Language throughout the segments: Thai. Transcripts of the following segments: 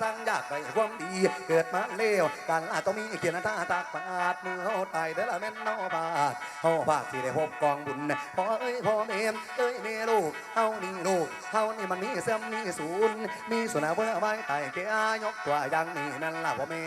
สร้างยากไปความดีเกิดมาเลวการลาต้องมีเขียนตาตากปาดมือเฮาตายเด้อละแม่นเนาบาดเฮาบาดสิได้พบกองบุญพ่อเอ้ยพ่อแม่เอ้ยแม่ลูกเฮานี่ลูกเฮานี่มันมีเสื่อมมีศูนย์มีสุนาเบื่อไว้ไต่แก่ยกตัวอย่างนี้นั่นล่ะพ่อแม่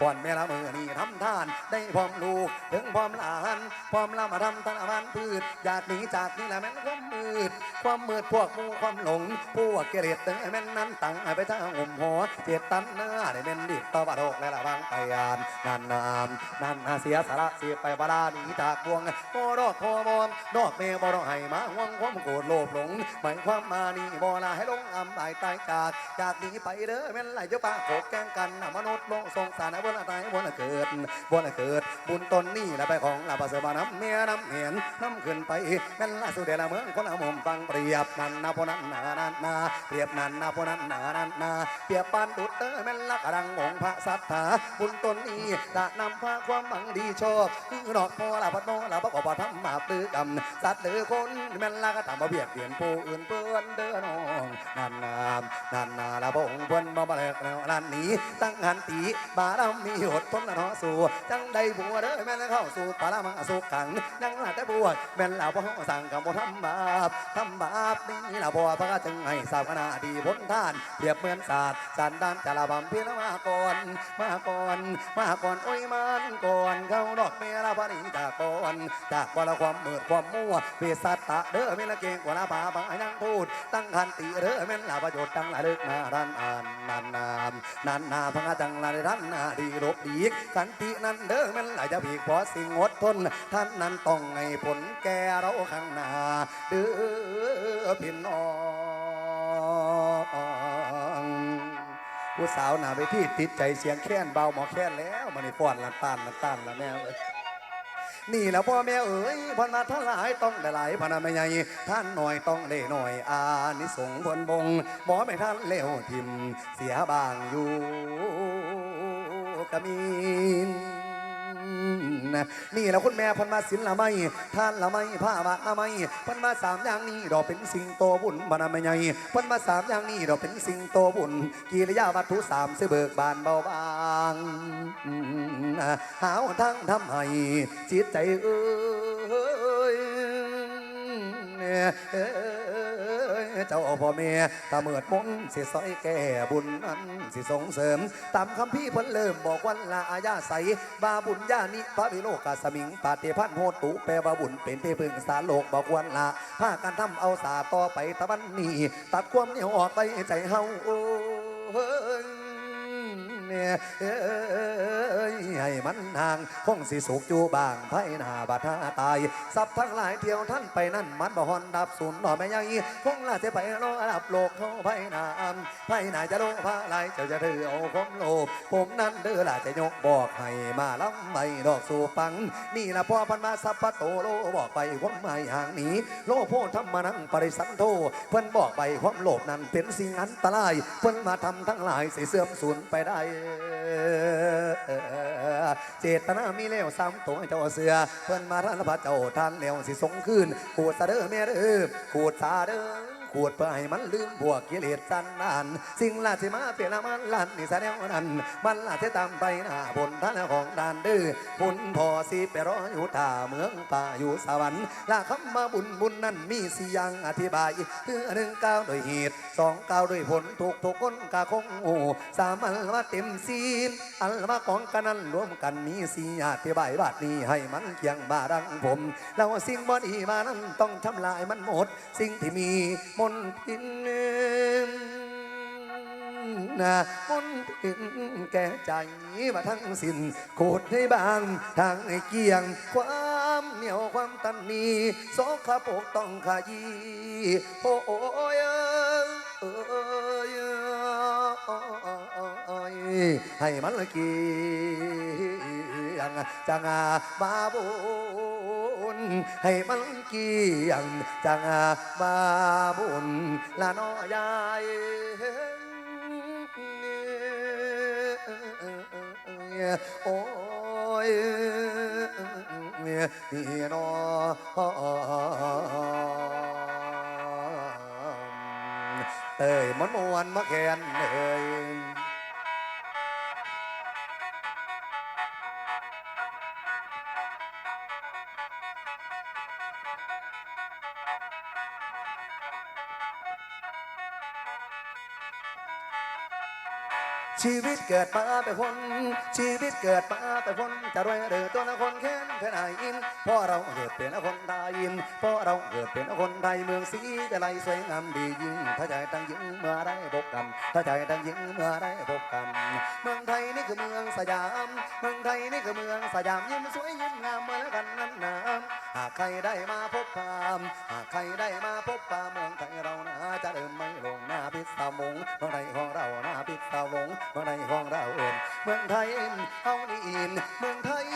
ก่อนแม่ละมือนี่ทำทาน ได้พร้อมลูกถึงพร้อมหลานพร้อมละมาทำตะวันพืชอยากหนีจากนี่แหละแม่นความมืด ความมืดพวกมูความหลงพวกเกเรตเตอแม่นนั้นตั้งไปทางห่มหัวเจตตันหน้าได้แม่นดิบต่อบาดกและละบางไปยานนานนามนานนาเสียสาระเสียไปบาลาหนีจากพวงโมดอกโทมอมดอกเมย์บ่ดอกให้มาห่วงความโกรธโลภหลงหมายความมานี่บ่ลาให้ลงอำตายตายจากจากนี้ไปเด้อแม่นไหลเจ้าป้าโขกแกงกันมนุษย์โลกสงสารนะบ่ละตายบ่ละเกิดบ่ละเกิด บุญตนนี่ละไปของละประเสริฐบาน้ำเมียน้ำเห็นน้ำขึ้นไปแม่นละสุดเดละเมืองคนละมุมฟังเปรียบนันนาพนันนานันนาเปรียบนันนาพนันนานันนาเปรียบปานดุจเตอแม่นละกระดังองค์พระสัทธาบุญตนนี่จะนำพาความหวังดีโชคคือดอกพอละพัดโนละประกอบธรรมมาปลื้อกรรมสัตว์หรือคนแม่นละก็ทำมาเบียดเบียนผู้อื่นเปื้อนเด้อน้องนันนามนันนาละพระองค์เพิ่นมาบาเลิกแล้วนันนี้ตั้งหันตีบารมีหดทนละนาะสู่จังได้บัวเด้อแม่นเข้าสู่ปารามาสุขังยังละแต่บัวแม่นละพ่อสั่งกับบ่ทำบาปทำบาปนี่ละบ่พระจึงให้สาวคณะดีพ้นท่านเปรียบเหมือนศาสตร์สันดานจาระบำเพียงมาก่อนมาก่อนมาก่อนโอ้ยมันก่อนเขาดอกเมียละพระนีจากก่อนจากว่าละความมืดความมั่วเวสัตตะเด้อแม่นลเก่งกว่าละบาบายังพูด ตั้งคันตีเด้อแม่นละประโยชน์ตั้งละลึกนาดันอานนานนามนานนาพังจังละรันนาดีรบดีกันตินั้นเด้อแม่นละจะพีกพอสิ่งอดทน ท่านนั้นต้องให้ผลแก่เราข้างหน้าเด้อพี่น้อง ผู้สาวหน้าไปที่ติดใจเสียงแค้นเบาหมอแค้นแล้วมันนี่ฟ้อนลันตานลันตานละแม่เอ้ยนี่แหล้วพ่อแม่เอ๋ยพันมาท่านหลายต้องได้หลายพันไม่ใหญ่ท่านหน่อยต้องได้หน่อย อานิสงส์ผลบงหมอไม่ท่านเลวทิมเสียบางอยู่กะมีน นะนี่แหละคุณแม่พันมาศิลละไม่ท่านละไม่ผ้าบาละไม่พันมาสามอย่างนี้ดอกเป็นสิ่งโตบุญบานไม่ใหญ่พันมาสามอย่างนี้ดอกเป็นสิ่งโตบุญกิริยาวัตถุสามเสเบิกบานเบาบางหาวทั้งทำให้จิตใจเอ้ย เจ้าพ่อแม่ตาเมิดมนสิซอยแก่บุญนั้นสิส่งเสริม ตามคำพี่เพิ่นเริ่มบอกวันละอาญาใสบาบุญญานิพระวิโลกาสมิง ปาเตพันโหตุแปลว่าบุญเป็นที่พึ่งสารโลกบอกวันละพากันทำเอาสาต่อไปตะวันนี้ ตัดความเหนียวออกไปใจเฮาเนี่ยเอ้ย ให้มันห่างคงสิสุกอยู่บางไพ่หน้าบาดหาตายสับทั้งหลายเที่ยวท่านไปนั่นมันบ่ฮอนดับศูนย์หน่อไม่ยังอีคงลาจะไปรอดับโลกเขาไพ่หน้าอันไพ่หน้าจะโลภาลายเจ้าจะถือเอาความโลภผมนั่นเด้อล่ะจะยกบอกให้มาล้ำไม่ดอกสู่ปัง นี่ละพ่อพันมาสัพพะโตโลบอกไปควาไม่ห่างหนีโลโพธรรมนังปริสันโทเพิ่นบอกไปความโลภนั้นเป็นสิ่งอันตรายเพิ่นมาทำทั้งหลายสิเสื่อมสูญไปได้เจตนามีเลวซ้ำตัวเจ้าเสือ เพื่อนมาท่านพระเจ้าท่านเลวสิสงคืนขูดสะเด้อแม่เด้อขูดสาเด้อ ขวดเพื่อให้มันลืมบวกกิเลสสันดานสิ่งลาสิมาเปลี่ยนละมันลันนี่แสดงว่านั้นมันลาจะตามไปหน้าบนท่านของดานดื้อบุญพอสิไปรออยู่ตาเมืองป่าอยู่สวรรค์ลาคำมาบุญบุญนั้นมีสี่อย่างอธิบายคือหนึ่งก้าวโดวยเหตุสองก้าวโดวยผลทุกทุกคนกาคงโอสามอันมาเต็มซีนอันมาของกันนั้นรวมกันมีสี่อธิบายบาทนี้ให้มันเคียงบาดังผมแล้วสิ่งบ่ดีมานั้นต้องทำลายมันหมด สิ่งที่มีมนพินนะมนพินแก่ใจมาทั้งสิ้นโคตรให้บาง ทางให้เกี่ยง ความเหนียวความตันนีโสขปกต้องขยีโอ้ยเอยเอยให้มันละเกียงจังบาบุญ ให้มันเกี่ยงจังบาบุญละน้อยายโอ้ยนี่นอเอ้ยมันมวนมาแคนเอ้ย ชีวิตเกิดมาเป็นคน ชีวิตเกิดมาเป็นคนจะรวยหรือตัวละคนแค้นแค่ไหนอินเพราะเราเกิดเป็นคนไทยอินเพราะเราเกิดเป็นคนไทยเมืองศรีวิไลสวยงามดียิ่งถ้าใจตั้งยิ่งเมื่อได้พบกันถ้าใจตั้งยิ่งเมื่อได้พบกันเมืองไทยนี่คือเมืองสยาม เมืองไทยนี่คือเมืองสยามยิ้มสวยยิ้มงามเมื่อแล้วกันนั้นน้ำหากใครได้มาพบพามหากใครได้มาพบพามเมืองไทยเรานะจะเดินไม่ลง พิษสมงเมืองไทยของเราหน้าพิษสมงเมืองไทยของเราเอินเมืองไทยเฮานี่อินเมืองไทย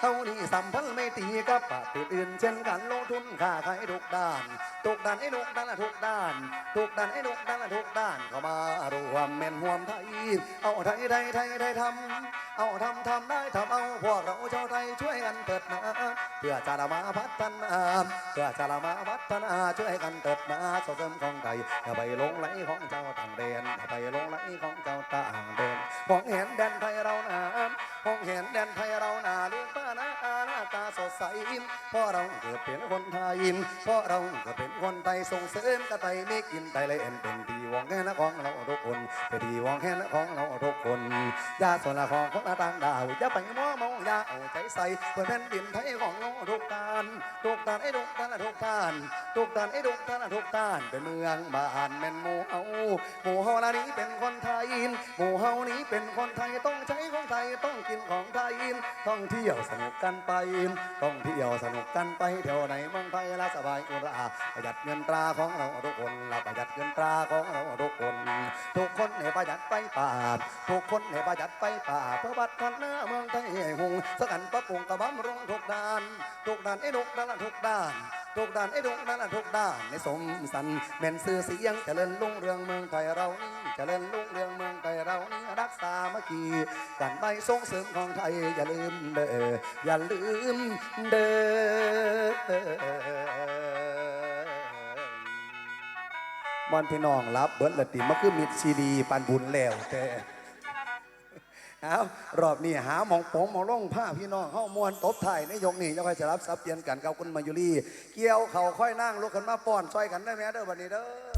เฮานี่สัมพันธ์ไม่ตีกับประเทศอื่น เช่นกันลงทุนค้าขายทุกด้านทุกด้านไอ้ทุกด้านละทุกด้านทุกด้านไอ้ทุกด้านละทุกด้านเข้ามารวมแม่นหวมไทยเอาไทยไทยไทยไทยทำ เอาทำทำได้ทำเอาพวกเราชาวไทยช่วยกันเปิดมาเพื่อจะละมาพัฒนาเพื่อจะละมาพัฒนาช่วยกันเติบมาส่งเสริมของไทยอย่าไปลงไหลของเจ้าต่างแดนอย่าไปลงไหลของเจ้าต่างแดนของเห็นแดนไทยเรานาของเห็นแดนไทยเรานาลูกป้านาอาหน้าตาสดใสเพราะเราเกิดเป็นคนไทยเพราะเราเกิดเป็นคนไทยส่งเสริมกระไตไม่กินไตเลยเอ็นเป็นดีวองแค่ละของ วองแค่ละของเราทุกคนยาสนละของของต่างดาวอย่าไปมัวเม อยาเอาใจใส่เพื่อแผ่นดินไทยของเราทุกการทุกการไอ้ทุกการทุกการทุกการไอ้ทุกการทุกการเป็นเมืองบ้านแม่นหมู่เฮาหมู่เฮานี้เป็นคนไทยหมู่เฮานี้เป็นคนไทยต้องใช้ของไทยต้องกินของไทยต้องเที่ยวสนุกกันไปต้องเที่ยวสนุกกันไปเที่ยวไหนเมืองไทยละสบายอุราประหยัดเงินตราของเราทุกคนละประหยัดเงินตราของเราทุกคนทุกคนให้ประหยัดไปป่าทุกคนให้ประหยัดไปป่าเพื่อบัดพัฒนาเมืองไทยให้หงสกันปรับปรุงกระบำรุงทุกด้านทุกด้านไอ้ทุกด้านทุกด้านทุกด้านไอ้ทุกด้านทุกด้านในสมสันแม่นซื่อเสียงเจริญรุ่งเรืองเมืองไทยเรานี่เจริญรุ่งเรืองเมืองไทยเรานี่รักษาเมื่อกี้กันไปส่งเสริมของไทยอย่าลืมเด้ออย่าลืมเด้อบอนพี่น้องรับเบิร์ดละติมาคือมิดซีดีปันบุญแล้วแต่ เอารอบนี้หาหมองผมหมองล่องผ้าพี่น้องเข้ามวนตบไทยในยกนี้จะค่อยจะรับซับเปลี่ยนกันกับคุณมายุรีเกี่ยวเขาค่อยนั่งลุกขึ้นมาป้อนซอยกันได้ไหมเด้อวันนี้เด้อ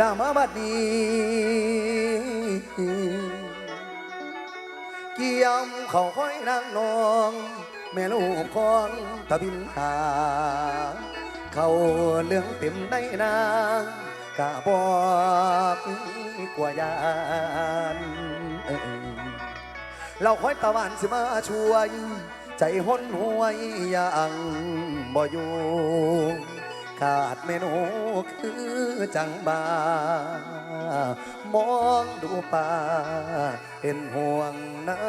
ลามาบัดนี้เกี่ยมเขาค่อยนางนอง แม่ลูกของตะบินหา เขาเรื่องเต็มได้นางกะบอกกว่ายานเราคอยตะวันสิมาช่วย ใจห้นหวยยังบ่อยู่ ขาดเมนูคือจังบามองดูป่าเป็นห่วงนา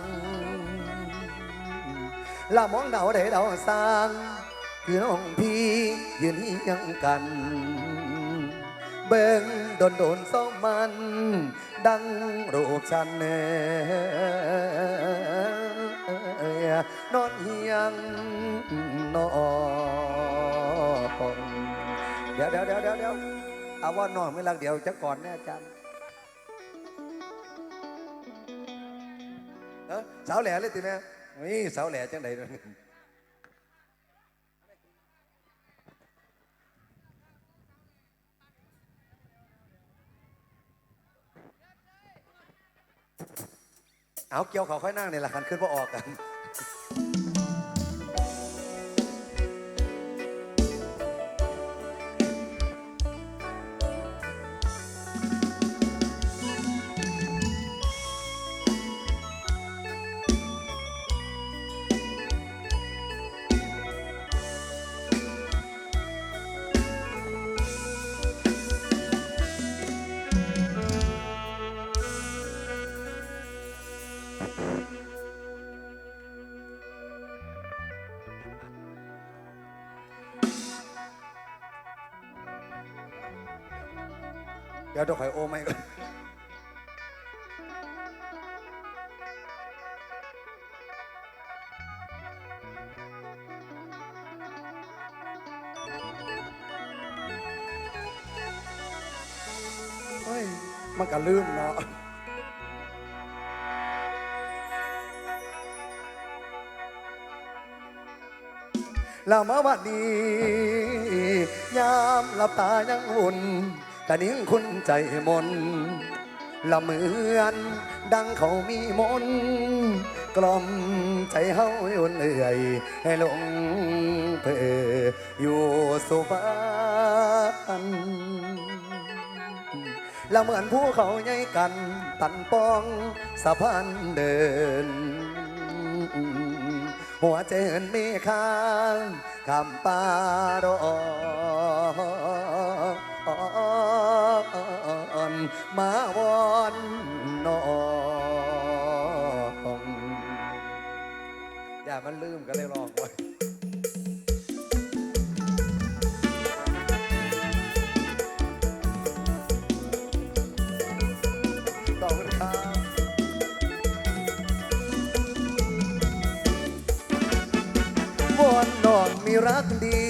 งละมองเดาได้เดาสร้างคือน้องพี่ยืนเฮียงกันเบิ่งโดนโดนสองมัน ดังรูปฉันเน่นอนเฮียงนอน เดี๋ยวเดี๋ยวเดี๋ยวเดี๋ยวเดี๋ยวเอาว่านอนไม่รักเดี๋ยวจะก่อนแน่อาจารย์เออสาวแหล่เลยติแม่นี่สาวแหล่จังใดเด้อเอาเกี่ยวเขาค่อยนั่งในหลักคันขึ้นว่าออกกัน ดี๋ยวต้องคอยโอไม่ก่อนเฮ้ย มันก็ลืมเนาะแล้วมาวันนี้ยามหลับตายังหุ่น กะนิ่งคุณใจมนละเหมือนดังเขามีมนกล่อมใจเฮาอุ่นเอื่อย ให้หลงเพออยู่สุพรรณละเหมือนภูเขาใหญ่กันตันป้องสะพานเดิน หัวใจเหินมีค้างคำปาดอ นมาวอนนองอย่ามันลืมกันเลยลองไว้ขอบคุณครับวอนนอนมีรักดี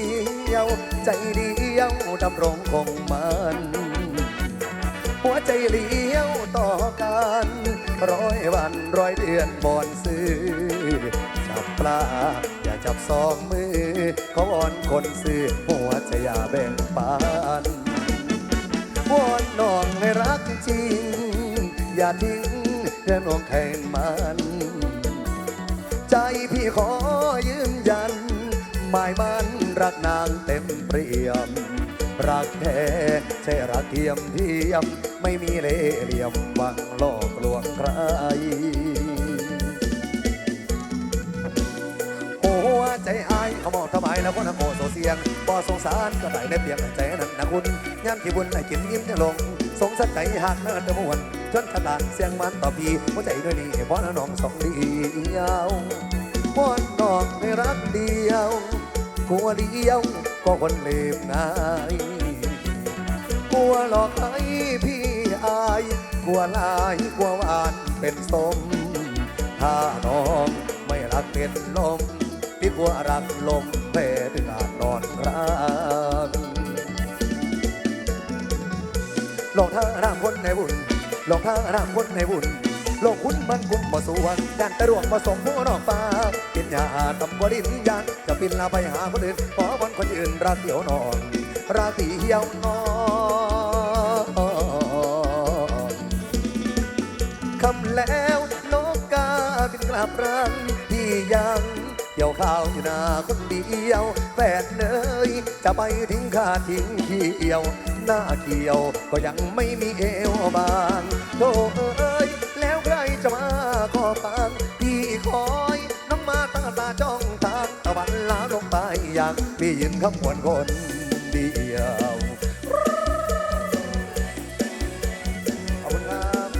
ยว ใจเดียวดำรงคงมัน หัวใจเลี้ยวต่อกันร้อยวันร้อยเดือนบอนซื้อ จับปลาอย่าจับสองมือเขาอวอนคนซื้อ หัวใจอย่าแบ่งปันวอนน้องให้รักจริง อย่าทิ้งเรื่องน้องแข่งมัน ใจพี่ขอยืนยัน หมายมันรักนางเต็มเปรียม รักแท้ใช่รักเทียมเทียม ไม่มีเล่ห์เหลี่ยมหวังหลอกลวงใครหัวใจอายเขามองทำไมแล้วคนโง่โซเสียงบ่สงสารก็ได้ในเพียงใจนั้นนะคุณงานที่บุญให้กินยิ้มยังลง สงสัยใจหักเนินตะมวนจนขนาดเสียงมันต่อพีหัวใจด้วยนี่เพราะน้องสองดียาว วอนน้องให้รักเดียวกลัวเดียวก็คนเลวง่ายกลัวหลอกให้พี่อายกลัวลายกลัวหวานเป็นสม ถ้าน้องไม่รักเป็นลมพี่กลัวรักลมแพ้ถึงอาจนอนครางหลอกท่าร่างคนในบุญหลอกท่าร่างคนในบุญ โลกคุณมันกุมบ่สวงด้านตะรวงผสมผู้นอกฟ้าเป็นยาตำบดินยานจะปินลาไปหาคนอื่นขอบอนคนอื่นรักเดียวนอน ราตีเหี่ยวนอนคำแล้วนกกาบินกลับรังที่ยังเกี่ยวข้าวอยู่นาคนเดียวแฟนเนยจะไปทิ้งข้าทิ้งเขียว หน้าเกี่ยวก็ยังไม่มีเอวบางโธ่เอ้ย จะมาขอฟังพี่คอยน้องมาตั้งตาจ้องทาตะวันลาลงไปอยางพี่ยืนขบวนคนเดียวขอบคุณครับ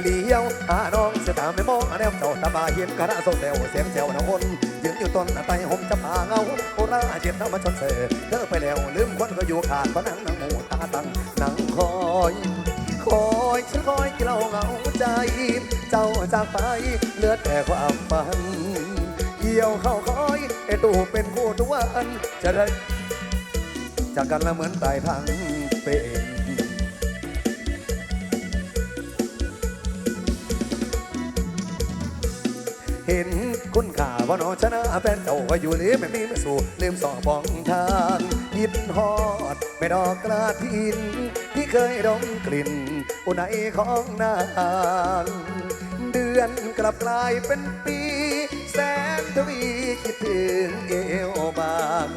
เลี้ยวหาน้องเสียตามไม่มองแนวเจ้าตาบาเห็นกระส่งแดวเสียงแจวน้ำวนยืนอยู่ต้นไตห่มจะพาเงาโอราเจ็บน้ำมาชนเสเธอไปแล้วลืมคนก็อยู่ขาดเพราะนั่งนั่งหมูตาตั้งนั่งคอย คอยฉันคอยที่เราเหงาใจ เจ้าจากไปเหลือแต่ความฝันเกี่ยวเข้าคอยไอตู่เป็นคู่ทุกวันจะได้จากกันล้วเหมือนตายทั้งเป็นเห็นคุณข่าว่าน้องชนะแฟนเจ้าก็อยู่หรือไม่มีไมาสู่ลืมสอบองทางยินฮอด ไม่ดอกกระทินที่เคยดมกลิ่น อุไนของนาง เดือนกลับกลายเป็นปี แสนทวีคิดถึงเอวบาง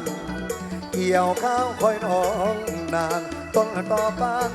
เกี่ยวข้าวคอยน้องนาง ต้นต่อบาง